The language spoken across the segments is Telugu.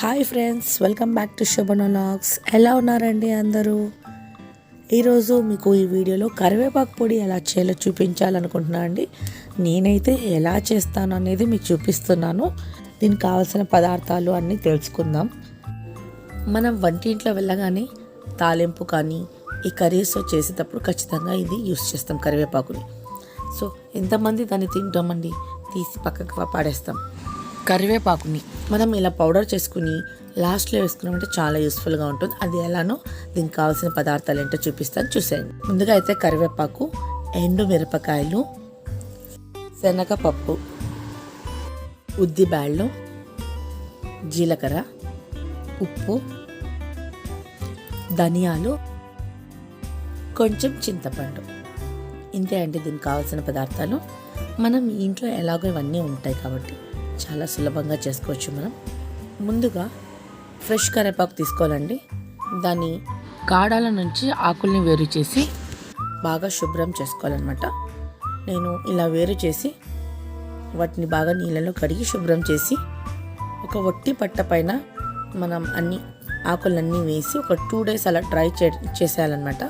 Hi friends welcome back to శుభనలాగ్స్ ఎలా ఉన్నారండి అందరూ? ఈరోజు మీకు ఈ వీడియోలో కరివేపాకు పొడి ఎలా చేయాలో చూపించాలనుకుంటున్నా అండి. నేనైతే ఎలా చేస్తాను అనేది మీకు చూపిస్తున్నాను. దీనికి కావాల్సిన పదార్థాలు అన్నీ తెలుసుకుందాం. మనం వంటింట్లో వెళ్ళగానే తాలింపు కానీ ఈ కర్రీస్ చేసేటప్పుడు ఖచ్చితంగా ఇది యూస్ చేస్తాం కరివేపాకుని. సో ఎంతమంది దాన్ని తింటామండి? తీసి పక్కకు పాడేస్తాం. కరివేపాకుని మనం ఇలా పౌడర్ చేసుకుని లాస్ట్లో వేసుకున్నామంటే చాలా యూస్ఫుల్గా ఉంటుంది. అది ఎలానో దీనికి కావాల్సిన పదార్థాలు ఏంటో చూపిస్తాను. చూసేయండి. ముందుగా అయితే కరివేపాకు ఎండు మిరపకాయలు శనగపప్పు ఉద్దిబ్యాళ్ళు జీలకర్ర ఉప్పు ధనియాలు కొంచెం చింతపండు. ఇంతే అండి దీనికి కావాల్సిన పదార్థాలు. మనం ఇంట్లో ఎలాగో ఇవన్నీ ఉంటాయి కాబట్టి చాలా సులభంగా చేసుకోవచ్చు మనం. ముందుగా ఫ్రెష్ కరివేపాకు తీసుకోవాలండి. దాని కాడాల నుంచి ఆకుల్ని వేరు చేసి బాగా శుభ్రం చేసుకోవాలన్నమాట. నేను ఇలా వేరు చేసి వాటిని బాగా నీళ్ళలో కడిగి శుభ్రం చేసి ఒక వట్టి పట్ట పైన మనం అన్ని ఆకులన్నీ వేసి ఒక టూ డేస్ అలా డ్రై చే చేసేయాలన్నమాట.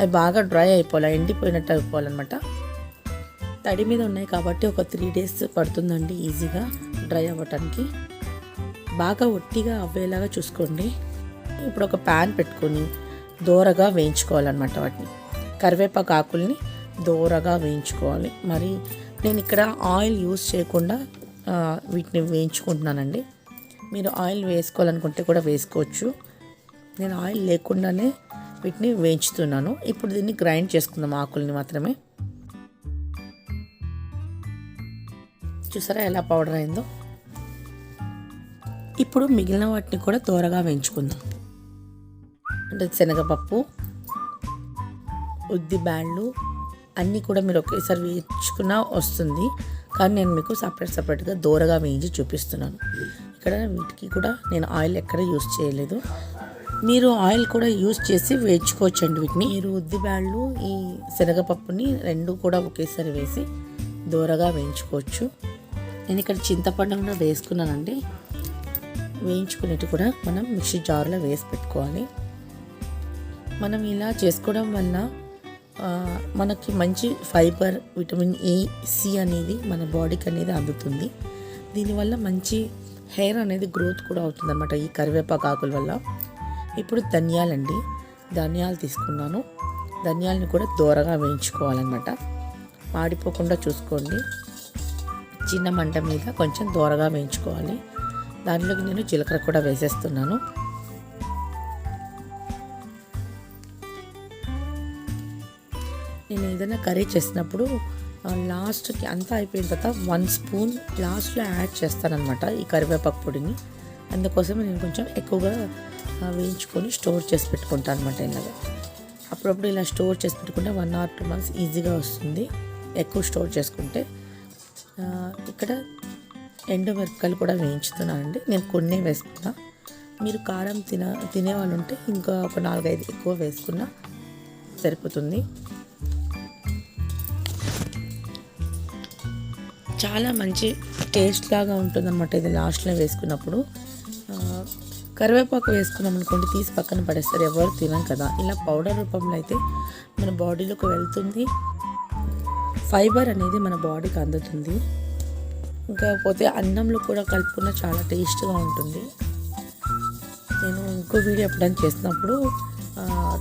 అవి బాగా డ్రై అయిపోవాలి ఎండిపోయినట్టు అయిపోవాలన్నమాట. తడి మీద ఉన్నాయి కాబట్టి ఒక త్రీ డేస్ పడుతుందండి ఈజీగా డ్రై అవ్వటానికి. బాగా ఒట్టిగా అవ్వేలాగా చూసుకోండి. ఇప్పుడు ఒక ప్యాన్ పెట్టుకొని దోరగా వేయించుకోవాలన్నమాట వాటిని. కరివేపాకు ఆకుల్ని దోరగా వేయించుకోవాలి. మరి నేను ఇక్కడ ఆయిల్ యూస్ చేయకుండా వీటిని వేయించుకుంటున్నానండి. మీరు ఆయిల్ వేసుకోవాలనుకుంటే కూడా వేసుకోవచ్చు. నేను ఆయిల్ లేకుండానే వీటిని వేయించుతున్నాను. ఇప్పుడు దీన్ని గ్రైండ్ చేసుకుందాం ఆకుల్ని మాత్రమే. చూసారా ఎలా పౌడర్ అయిందో? ఇప్పుడు మిగిలిన వాటిని కూడా దూరగా వేయించుకుందాం. అంటే శనగపప్పు ఉద్ది బ్యాండ్లు అన్నీ కూడా మీరు ఒకేసారి వేయించుకున్నా వస్తుంది. కానీ నేను మీకు సపరేట్ సపరేట్గా దూరగా వేయించి చూపిస్తున్నాను. ఇక్కడ వీటికి కూడా నేను ఆయిల్ ఎక్కడ యూస్ చేయలేదు. మీరు ఆయిల్ కూడా యూస్ చేసి వేయించుకోవచ్చండి వీటిని. మీరు ఉద్ది బ్యాండ్లు ఈ శనగపప్పుని రెండు కూడా ఒకేసారి వేసి దూరగా వేయించుకోవచ్చు. నేను ఇక్కడ చింతపండు కూడా వేసుకున్నానండి. వేయించుకునేటి కూడా మనం మిక్సీ జార్లో వేసి పెట్టుకోవాలి. మనం ఇలా చేసుకోవడం వల్ల మనకి మంచి ఫైబర్ విటమిన్ ఏ సి అనేది మన బాడీకి అనేది అందుతుంది. దీనివల్ల మంచి హెయిర్ అనేది గ్రోత్ కూడా అవుతుంది అనమాట ఈ కరివేపాకు ఆకుల వల్ల. ఇప్పుడు ధనియాలండి. ధనియాలు తీసుకున్నాను. ధనియాలని కూడా దూరగా వేయించుకోవాలన్నమాట. మాడిపోకుండా చూసుకోండి. చిన్న మంట మీద కొంచెం దూరగా వేయించుకోవాలి. దానిలోకి నేను జీలకర్ర కూడా వేసేస్తున్నాను. నేను ఏదైనా కర్రీ చేసినప్పుడు లాస్ట్కి అంతా అయిపోయిన తర్వాత వన్ స్పూన్ లాస్ట్లో యాడ్ చేస్తానన్నమాట ఈ కరివేపాకు పొడిని. అందుకోసమే నేను కొంచెం ఎక్కువగా వేయించుకొని స్టోర్ చేసి పెట్టుకుంటాను అనమాట ఇలాగా. అప్పుడప్పుడు ఇలా స్టోర్ చేసి పెట్టుకుంటే వన్ ఆర్ టూ మంత్స్ ఈజీగా వస్తుంది. ఎక్కువ స్టోర్ చేసుకుంటే ఇక్కడ ఎండు మిరపకాయలు కూడా వేయించుతున్నానండి నేను కొన్ని వేసుకున్నా. మీరు కారం తిన తినేవాళ్ళు ఉంటే ఇంకా ఒక నాలుగైదు ఎక్కువ వేసుకున్నా సరిపోతుంది. చాలా మంచి టేస్ట్ లాగా ఉంటుందన్నమాట ఇది లాస్ట్లో వేసుకున్నప్పుడు. కరివేపాకు వేసుకున్నాం అనుకోండి తీసి పక్కన పడేస్తారు. ఎవరు తినం కదా. ఇలా పౌడర్ రూపంలో అయితే మన బాడీలోకి వెళ్తుంది. ఫైబర్ అనేది మన బాడీకి అందుతుంది. ఇంకాకపోతే అన్నంలో కూడా కలుపుకున్న చాలా టేస్ట్గా ఉంటుంది. నేను ఇంకో వీడియో ఎప్పుడైనా చేసినప్పుడు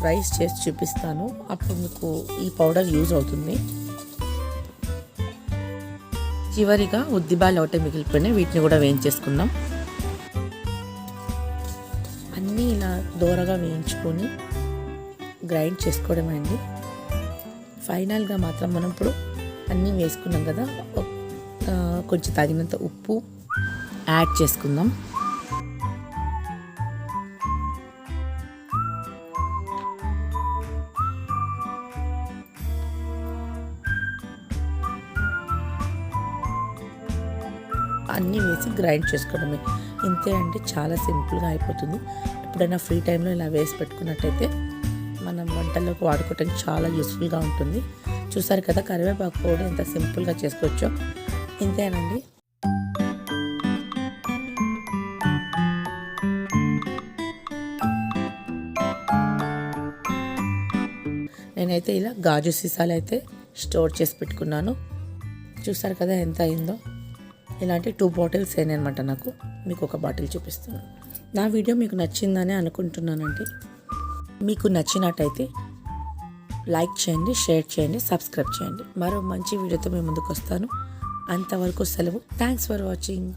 రైస్ చేసి చూపిస్తాను. అప్పుడు మీకు ఈ పౌడర్ యూజ్ అవుతుంది. చివరిగా ఉద్దిబాలు ఒకటే మిగిలిపోయినాయి వీటిని కూడా వేయించేసుకుందాం. అన్నీ ఇలా దూరగా వేయించుకొని గ్రైండ్ చేసుకోవడమే అండి. ఫైనల్గా మాత్రం మనం ఇప్పుడు అన్నీ వేసుకున్నాం కదా. కొంచెం తగినంత ఉప్పు యాడ్ చేసుకుందాం. అన్నీ వేసి గ్రైండ్ చేసుకోవడమే. ఇంతే అంటే చాలా సింపుల్గా అయిపోతుంది. ఎప్పుడైనా ఫ్రీ టైంలో ఇలా వేసి పెట్టుకున్నట్టయితే మనం వంటల్లోకి వాడుకోవడానికి చాలా యూస్ఫుల్గా ఉంటుంది. చూసారు కదా కరివేపాకు పౌడర్ ఎంత సింపుల్గా చేసుకోవచ్చు. ఇంతేనండి. నేనైతే ఇలా గాజు సీసాలు అయితే స్టోర్ చేసి పెట్టుకున్నాను. చూసారు కదా ఎంత అయిందో. ఇలాంటి టూ బాటిల్స్ అయినాయనమాట నాకు. మీకు ఒక బాటిల్ చూపిస్తున్నాను. నా వీడియో మీకు నచ్చిందని అనుకుంటున్నానండి. మీకు నచ్చినట్టయితే లైక్ చేయండి షేర్ చేయండి సబ్స్క్రైబ్ చేయండి. మరో మంచి వీడియోతో మేము ముందుకు వస్తాను. అంతవరకు సెలవు. Thanks for watching